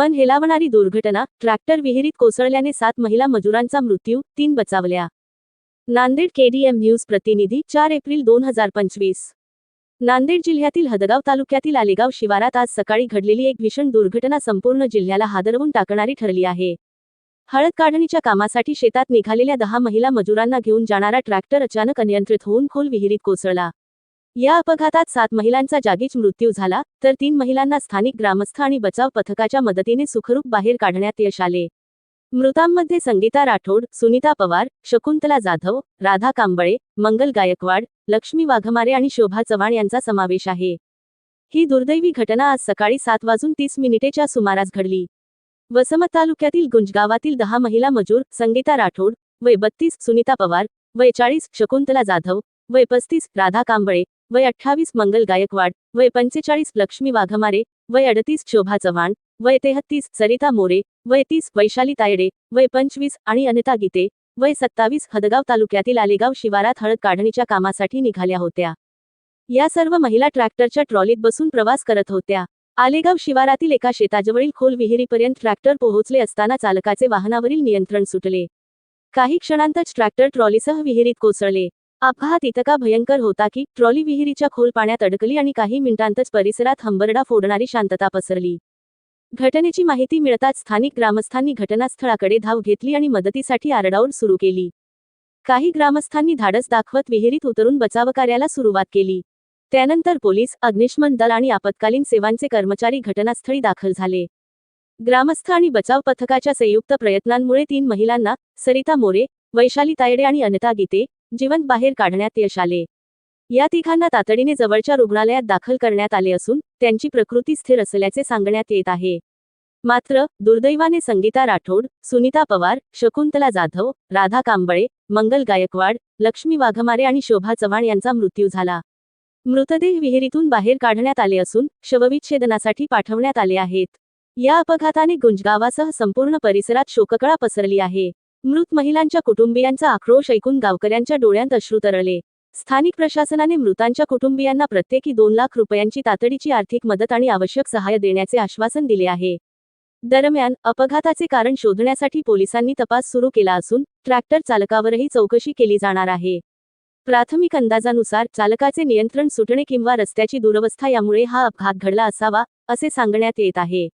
मन हेलावणारी दुर्घटना ट्रॅक्टर विहिरीत कोसळल्याने सात महिला मजुरांचा मृत्यू तीन बचावल्या. नांदेड केडीएम न्यूज प्रतिनिधी चार एप्रिल दोन हजार पंचवीस. नांदेड जिल्ह्यातील हदगाव तालुक्यातील आलेगाव शिवारात आज सकाळी घडलेली एक भीषण दुर्घटना संपूर्ण जिल्ह्याला हादरवून टाकणारी ठरली आहे. हळद काढणीच्या कामासाठी शेतात निघालेल्या दहा महिला मजुरांना घेऊन जाणारा ट्रॅक्टर अचानक अनियंत्रित होऊन खोल विहिरीत कोसळला. या अपघातात सात महिलांचा जागीच मृत्यू झाला तर तीन महिलांना स्थानिक ग्रामस्थ आणि बचाव पथकाच्या मदतीने सुखरूप बाहेर काढण्यात यश आले. मृतांमध्ये संगीता राठोड सुनीता पवार शकुंतला जाधव राधा कांबळे मंगल गायकवाड लक्ष्मी वाघमारे आणि शोभा चव्हाण यांचा समावेश आहे. ही दुर्दैवी घटना आज सकाळी सात वाजून तीस मिनिटेच्या सुमारास घडली. वसमत तालुक्यातील गुंजगावातील दहा महिला मजूर संगीता राठोड वय बत्तीस सुनीता पवार वय चाळीस शकुंतला जाधव वय पस्तीस राधा कांबळे वय अठ्ठावीस मंगल गायकवाड वय पंचेचाळीस लक्ष्मी वाघमारे वय अडतीस शोभा चव्हाण वय तेहत्तीस सरिता मोरे वय तीस वैशाली तायडे वय पंचवीस आणि अनिता गीते वय सत्तावीस हदगाव तालुक्यातील आलेगाव शिवारात हळद काढणीच्या कामासाठी निघाल्या होत्या. या सर्व महिला ट्रॅक्टरच्या ट्रॉलीत बसून प्रवास करत होत्या. आलेगाव शिवारातील एका शेताजवळील खोल विहिरीपर्यंत ट्रॅक्टर पोहोचले असताना चालकाचे वाहनावरील नियंत्रण सुटले. काही क्षणांतच ट्रॅक्टर ट्रॉलीसह विहिरीत कोसळले. अपघात इतका भयंकर होता की ट्रॉली विहिरीच्या खोल पाण्यात अडकली आणि काही मिनिटांतच परिसरात हंबरडा फोडणारी शांतता पसरली. घटनेची माहिती मिळताच स्थानिक ग्रामस्थांनी घटनास्थळाकडे धाव घेतली आणि मदतीसाठी आरडाओरड सुरू केली. काही ग्रामस्थांनी धाडस दाखवत विहिरीत उतरून बचावकार्याला सुरुवात केली. त्यानंतर पोलीस अग्निशमन दल आणि आपत्कालीन सेवांचे कर्मचारी घटनास्थळी दाखल झाले. ग्रामस्थ आणि बचाव पथकाच्या संयुक्त प्रयत्नांमुळे तीन महिलांना सरिता मोरे वैशाली तायडे आणि अनिता गीते जिवंत बाहेर काढण्यात यश आले. या तिघांना तातडीने जवळच्या रुग्णालयात दाखल करण्यात आले असून त्यांची प्रकृती स्थिर असल्याचे सांगण्यात येत आहे. मात्र दुर्दैवाने संगीता राठोड सुनीता पवार शकुंतला जाधव राधा कांबळे मंगल गायकवाड लक्ष्मी वाघमारे आणि शोभा चव्हाण यांचा मृत्यू झाला. मृतदेह विहिरीतून बाहेर काढण्यात आले असून शवविच्छेदनासाठी पाठवण्यात आले आहेत. या अपघाताने गुंजगावासह संपूर्ण परिसरात शोककळा पसरली आहे. मृत महिलांच्या कुटुंबियांचा आक्रोश ऐकून गावकऱ्यांच्या डोळ्यांत अश्रू तरळले. स्थानिक प्रशासनाने मृतांच्या कुटुंबियांना प्रत्येकी दोन लाख रुपयांची तातडीची आर्थिक मदत आणि आवश्यक सहाय्य देण्याचे आश्वासन दिले आहे. दरम्यान अपघाताचे कारण शोधण्यासाठी पोलिसांनी तपास सुरू केला असून ट्रॅक्टर चालकावरही चौकशी केली जाणार आहे. प्राथमिक अंदाजानुसार चालकाचे नियंत्रण सुटणे किंवा रस्त्याची दुरवस्था यामुळे हा अपघात घडला असावा असे सांगण्यात येत आहे.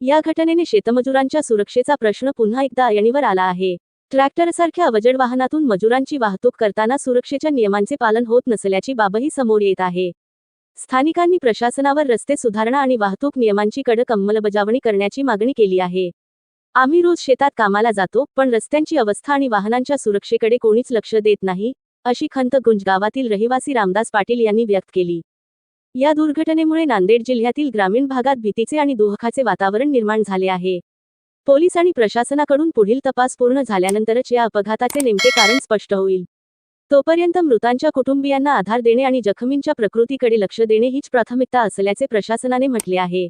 या घटनेने शेतमजुरांच्या सुरक्षेचा प्रश्न पुन्हा एकदा ऐरणीवर आला आहे. ट्रॅक्टरसारख्या अवजड वाहनातून मजुरांची वाहतूक करताना सुरक्षेच्या नियमांचे पालन होत नसल्याची बाबही समोर येत आहे. स्थानिकांनी प्रशासनावर रस्ते सुधारणा आणि वाहतूक नियमांची कडक अंमलबजावणी करण्याची मागणी केली आहे. आम्ही रोज शेतात कामाला जातो पण रस्त्यांची अवस्था आणि वाहनांच्या सुरक्षेकडे कोणीच लक्ष देत नाही अशी खंत गुंज गावातील रहिवासी रामदास पाटील यांनी व्यक्त केली. या दुर्घटनेमुळे नांदेड जिल्ह्यातील ग्रामीण भागात भीतीचे आणि दुःखाचे वातावरण निर्माण झाले आहे. पोलीस आणि प्रशासनाकडून पुढील तपास पूर्ण झाल्यानंतरच या अपघाताचे नेमके कारण स्पष्ट होईल. तोपर्यंत मृतांच्या कुटुंबियांना आधार देणे आणि जखमींच्या प्रकृतीकडे लक्ष देणे हीच प्राथमिकता असल्याचे प्रशासनाने म्हटले आहे.